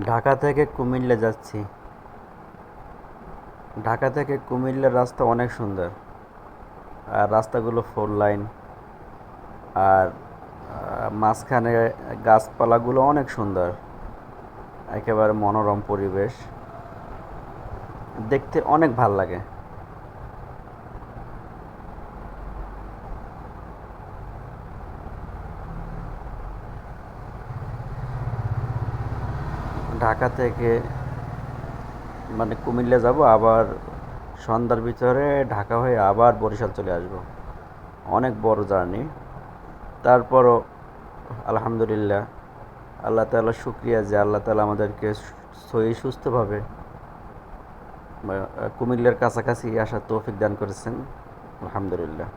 ঢাকা থেকে কুমিল্লা যাচ্ছি। ঢাকা থেকে কুমিল্লার রাস্তা অনেক সুন্দর। আর রাস্তাগুলো ফোর লাইন আর মাঝখানে গাছপালাগুলো অনেক সুন্দর। একেবারে মনোরম পরিবেশ। দেখতে অনেক ভালো লাগে। ঢাকা থেকে মানে কুমিল্লা যাব, আবার সন্ধ্যার ভিতরে ঢাকা হয়ে আবার বরিশাল চলে আসব। অনেক বড় জার্নি। তারপরও আলহামদুলিল্লাহ, আল্লাহ তাআলা শুক্রিয়া যে আল্লাহ তাআলা আমাদেরকে সহি সুস্থভাবে কুমিল্লার কাছাকাছি আসার তৌফিক দান করেছেন। আলহামদুলিল্লাহ।